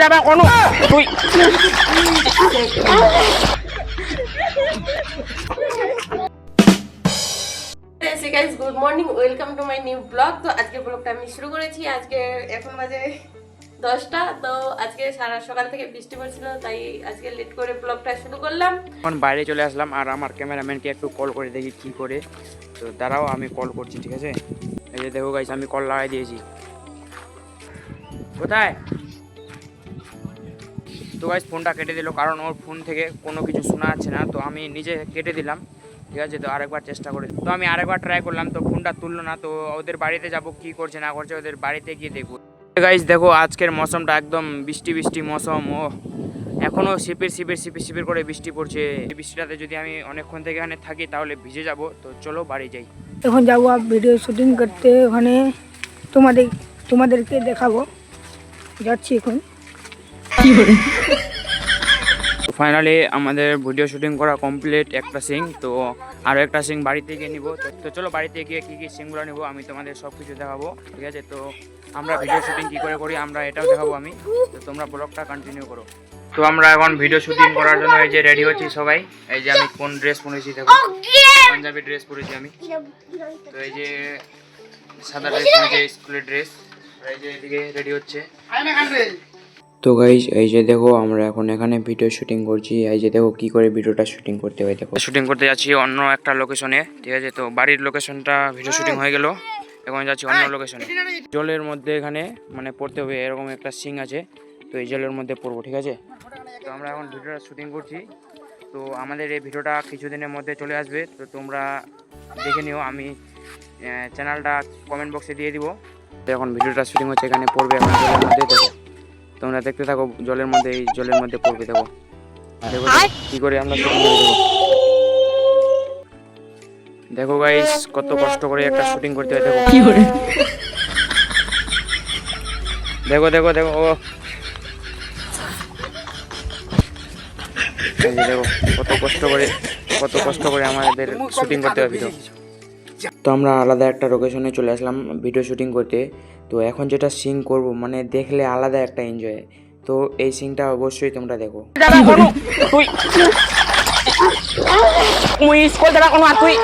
যাবা কোনো। তুই good morning welcome to my new blog তো আজকে ব্লগটা আমি শুরু করেছি। আজকে এখন বাজে দশটা। তো আজকে সারা সকাল থেকে বৃষ্টি পড়ছিল তাই আজকে লেট করে ব্লগটা শুরু করলাম। এখন বাইরে চলে আসলাম আর আমার ক্যামেরাম্যানকে একটু কল করে দেখি কি করে। তো দাঁড়াও আমি কল করছি ঠিক আছে? এই যে দেখো গাইস আমি কল লাগাই দিয়েছি। কোথায়? তো গাইস ফোনটা কেটে দিল, কারণ ওর ফোন থেকে কোনো কিছু শোনা যাচ্ছে না, তো আমি নিজে কেটে দিলাম, ঠিক আছে? তো আরেকবার চেষ্টা করে তো আমি আরেকবার ট্রাই করলাম, তো ফোনটা তুললো না, তো ওদের বাড়িতে যাব, কি করছে, না করছে, ওদের বাড়িতে গিয়ে দেখব। গাইস দেখো, আজকের মৌসুমটা একদম বৃষ্টি বৃষ্টি মৌসম, ও। এখনও শিপির শিপির শিপির শিপির করে বৃষ্টি পড়ছে। বৃষ্টিটাতে যদি আমি অনেকক্ষণ থেকে এখানে থাকি, তাহলে ভিজে যাব। তো চলো, বাড়ি যাই। এখন যাব ভিডিও শুটিং করতে, ওখানে তোমাদের, তোমাদেরকে দেখাবো। যাচ্ছি এখন। ফাইনালি আমাদের ভিডিও শুটিং করা কমপ্লিট একটা সিং তো আরও একটা সিং বাড়িতে গিয়ে নিবো। তো চলো বাড়িতে গিয়ে কী কী সিংগুলো নিবো, আমি তোমাদের সব কিছু দেখাবো, ঠিক আছে? তো আমরা ভিডিও শুটিং কী করে করি, আমরা এটাও দেখাবো আমি। তো তোমরা ব্লগটা কন্টিনিউ করো। তো আমরা এখন ভিডিও শুটিং করার জন্য এই যে রেডি হচ্ছি সবাই। এই যে আমি কোন ড্রেস পরেছি দেখো। পাঞ্জাবি ড্রেস পরেছি আমি। তো এই যে সাদা ড্রেস স্কুলের ড্রেস এই যে এদিকে রেডি হচ্ছে। তো গাইজ এই যে দেখো আমরা এখন এখানে ভিডিও শুটিং করছি। এই যে দেখো কি করে ভিডিওটা শুটিং করতে হয় দেখো। শুটিং করতে যাচ্ছি অন্য একটা লোকেশনে ঠিক আছে? তো বাড়ির লোকেশনটা ভিডিও শুটিং হয়ে গেল। এখন যাচ্ছি অন্য লোকেশনে জলের মধ্যে এখানে মানে পড়তে হবে এরকম একটা সিং আছে। তো এই জলের মধ্যে পড়ব ঠিক আছে? তো আমরা এখন ভিডিওটা শুটিং করছি। তো আমাদের এই ভিডিওটা কিছুদিনের মধ্যে চলে আসবে। তো তোমরা দেখে নিও আমি চ্যানেলটা কমেন্ট বক্সে দিয়ে দিব। তো এখন ভিডিওটা শুটিং হচ্ছে এখানে পড়বে এখন জলের মধ্যে দেখো। তোমরা দেখতে থাকো জলের মধ্যে এই জলের মধ্যে পড়বে দেখো। দেখো দেখো কি করে আমরা দেখো গাইস কত কষ্ট করে একটা শুটিং করতে হয় দেখো। কি করে? দেখো দেখো দেখো ও। দেখো কত কষ্ট করে কত কষ্ট করে আমাদের শুটিং করতে হয় ভিডিও তো আমরা আলাদা একটা লোকেশনে চলে আসলাম ভিডিও শুটিং করতে। তো এখন যেটা সিং করব মানে দেখলে আলাদা একটা এনজয় তো এই সিংটা অবশ্যই তোমরা দেখো। স্কুল তুই।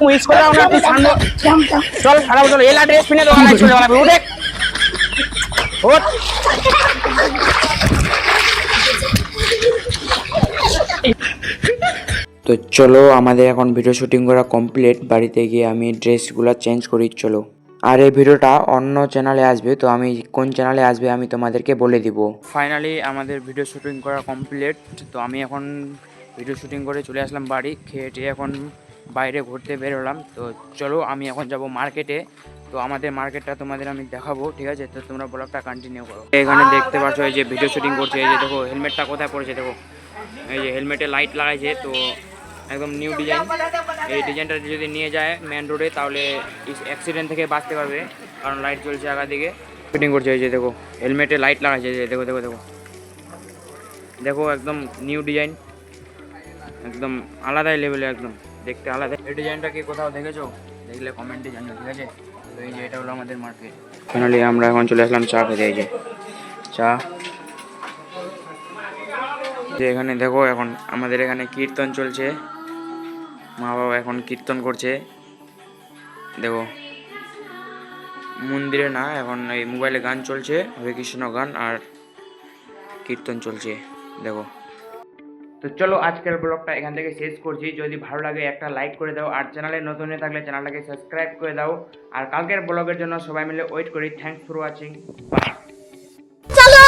তুই চল এলা ড্রেস তো চলো আমাদের এখন ভিডিও শুটিং করা কমপ্লিট বাড়িতে গিয়ে আমি ড্রেসগুলো চেঞ্জ করি, চলো। আর এই ভিডিওটা অন্য চ্যানেলে আসবে, তো আমি কোন চ্যানেলে আসবে আমি তোমাদেরকে বলে দিব। ফাইনালি আমাদের ভিডিও শুটিং করা কমপ্লিট তো আমি এখন ভিডিও শুটিং করে চলে আসলাম বাড়ি, খেয়ে এখন বাইরে ঘুরতে বেরোলাম তো চলো, আমি এখন যাব মার্কেটে তো আমাদের মার্কেটটা তোমাদের আমি দেখাবো, ঠিক আছে? তো তোমরা ব্লগটা কন্টিনিউ করো। এখানে দেখতে পাচ্ছ এই যে ভিডিও শুটিং করছে, এই যে দেখো হেলমেটটা কোথায় পড়েছে, দেখো। এই যে হেলমেটে লাইট লাগাইছে, তো একদম নিউ ডিজাইন এই ডিজাইনটা যদি নিয়ে যায় মেন রোডে তাহলে অ্যাক্সিডেন্ট থেকে বাঁচতে পারবে, কারণ লাইট জ্বলছে আগা দিকে ফিটিং করছে এই যে দেখো হেলমেটে লাইট যে দেখো দেখো দেখো। দেখো, একদম নিউ ডিজাইন একদম আলাদাই লেভেলে একদম, দেখতে আলাদা। এই ডিজাইনটা কি কোথাও দেখেছ? দেখলে কমেন্টে জানিও, ঠিক আছে? তো এই যে এটা হলো আমাদের মার্কেট ফাইনালি আমরা এখন চলে আসলাম চা খেতে, এই যে। চা। যে এখানে দেখো, এখন আমাদের এখানে কীর্তন চলছে। মা বাবা এখন কীর্তন করছে। দেখো মন্দিরে না এখন এই মোবাইলে গান চলছে হরে কৃষ্ণ গান আর কীর্তন চলছে দেখো। তো চলো আজকের ব্লগটা এখান থেকে শেষ করছি। যদি ভালো লাগে একটা লাইক করে দাও আর চ্যানেলে নতুন হয়ে থাকলে চ্যানেলটাকে সাবস্ক্রাইব করে দাও। আর কালকের ব্লগের জন্য সবাই মিলে ওয়েট করি। থ্যাংকস ফর ওয়াচিং চলো!